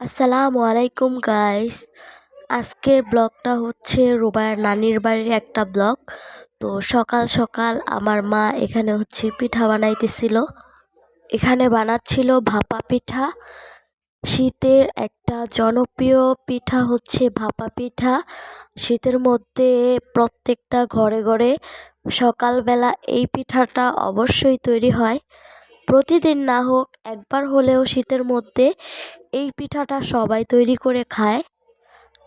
আসসালামু আলাইকুম গাইস আজকের ব্লগটা হচ্ছে রুবায়ের নানির বাড়ির একটা ব্লগ। তো সকাল সকাল আমার মা এখানে হচ্ছে পিঠা বানাইতেছিল। এখানে বানাচ্ছিল ভাপা পিঠা। শীতের একটা জনপ্রিয় পিঠা হচ্ছে ভাপা পিঠা। শীতের মধ্যে প্রত্যেকটা ঘরে ঘরে সকালবেলা এই পিঠাটা অবশ্যই তৈরি হয়। প্রতিদিন না হোক একবার হলেও শীতের মধ্যে এই পিঠাটা সবাই তৈরি করে খায়।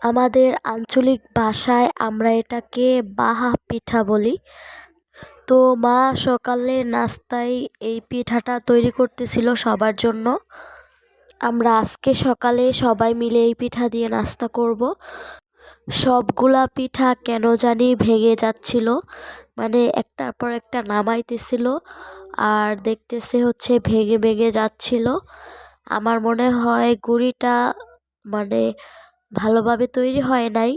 আমাদের আঞ্চলিক ভাষায় আমরা এটাকে বাহা পিঠা বলি। তো মা সকালে নাস্তায় এই পিঠাটা তৈরি করতেছিল সবার জন্য। আমরা আজকে সকালে সবাই মিলে এই পিঠা দিয়ে নাস্তা করব। সবগুলা পিঠা কেন জানি ভেঙে যাচ্ছিল। মানে একটার পর একটা নামাইতেছিল আর দেখতেছে হচ্ছে ভেঙে ভেঙে যাচ্ছিল। আমার মনে হয় গুঁড়িটা মানে ভালোভাবে তৈরি হয় নাই।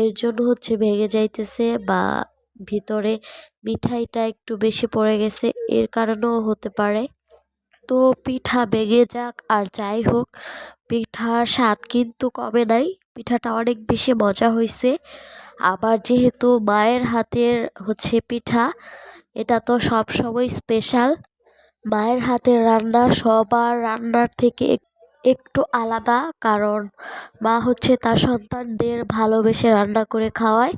এর জন্য হচ্ছে ভেঙে যাইতেছে বা ভিতরে মিঠাইটা একটু বেশি পড়ে গেছে, এর কারণেও হতে পারে। তো পিঠা ভেঙে যাক আর যাই হোক, পিঠার স্বাদ কিন্তু কমে নাই। পিঠাটা অনেক বেশি মজা হয়েছে আবার যেহেতু মায়ের হাতের হচ্ছে পিঠা, এটা তো সবসময় স্পেশাল মায়ের হাতের রান্না সবার রান্নার থেকে একটু আলাদা, কারণ মা হচ্ছে তার সন্তানদের ভালোবেসে রান্না করে খাওয়ায়।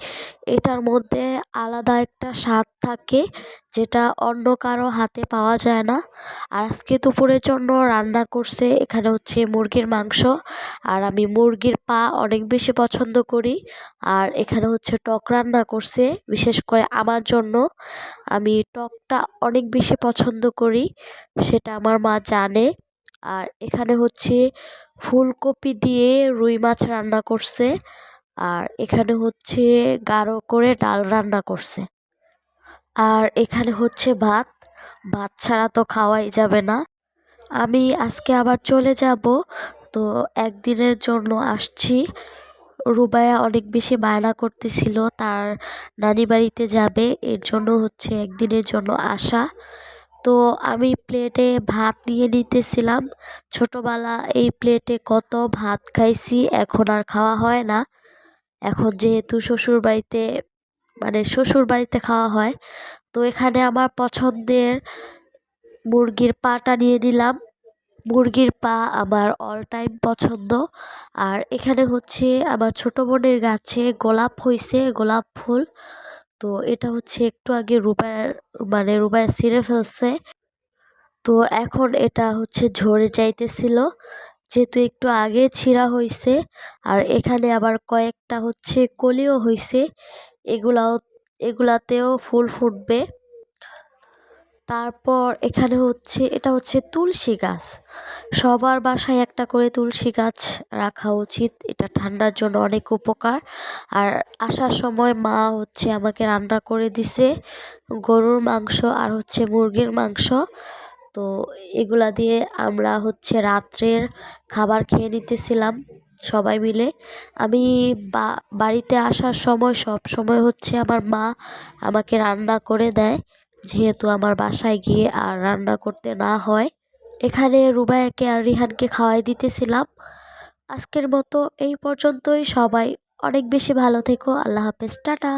এটার মধ্যে আলাদা একটা স্বাদ থাকে, যেটা অন্য কারও হাতে পাওয়া যায় না। আর আজকে দুপুরের জন্য রান্না করছে এখানে হচ্ছে মুরগির মাংস। আর আমি মুরগির পা অনেক বেশি পছন্দ করি। আর এখানে হচ্ছে টক রান্না করছে, বিশেষ করে আমার জন্য। আমি টকটা অনেক বেশি পছন্দ করি, সেটা আমার মা জানে। আর এখানে হচ্ছে ফুলকপি দিয়ে রুই মাছ রান্না করছে আর এখানে হচ্ছে গাঢ় করে ডাল রান্না করছে। আর এখানে হচ্ছে ভাত ভাত ছাড়া তো খাওয়াই যাবে না। আমি আজকে আবার চলে যাব, তো একদিনের জন্য আসছি। রুবায়া অনেক বেশি বায়না করতেছিল, তার নানি বাড়িতে যাবে, এর জন্য হচ্ছে একদিনের জন্য আসা। তো আমি প্লেটে ভাত নিয়ে নিতেছিলাম। ছোটোবেলা এই প্লেটে কত ভাত খাইছি, এখন আর খাওয়া হয় না। এখন যেহেতু শ্বশুর বাড়িতে মানে শ্বশুর বাড়িতে খাওয়া হয়, তো এখানে আমার পছন্দের মুরগির পাটা নিয়ে নিলাম। মুরগির পা আমার অল টাইম পছন্দ। আর এখানে হচ্ছে আমার ছোটো বোনের গাছে গোলাপ হয়েছে গোলাপ ফুল। তো এটা হচ্ছে একটু আগে রুবায়ের মানে রুবায় ছিঁড়ে ফেলছে। তো এখন এটা হচ্ছে ঝরে যাইতেছিল। যেহেতু একটু আগে ছিঁড়া হয়েছে আর এখানে আবার কয়েকটা হচ্ছে কলিও হয়েছে এগুলাও, এগুলাতেও ফুল ফুটবে। তারপর এখানে হচ্ছে, এটা হচ্ছে তুলসী গাছ। সবার বাসায় একটা করে তুলসী গাছ রাখা উচিত। এটা ঠান্ডার জন্য অনেক উপকার। আর আসার সময় মা হচ্ছে আমাকে রান্না করে দিছে গরুর মাংস আর হচ্ছে মুরগির মাংস। তো এগুলা দিয়ে আমরা হচ্ছে রাত্রের খাবার খেয়ে নিতেছিলাম সবাই মিলে। আমি বাড়িতে আসার সময় সব সময় হচ্ছে আমার মা আমাকে রান্না করে দেয়। যেহেতু আমার বাসায় গিয়ে আর রান্না করতে না হয়, এখানে রুবায়াকে আর রিহানকে খাওয়াই দিতেছিলাম। আজকের মতো এই পর্যন্তই। সবাই অনেক বেশি ভালো থেকো। আল্লাহ হাফেজ। টাটা।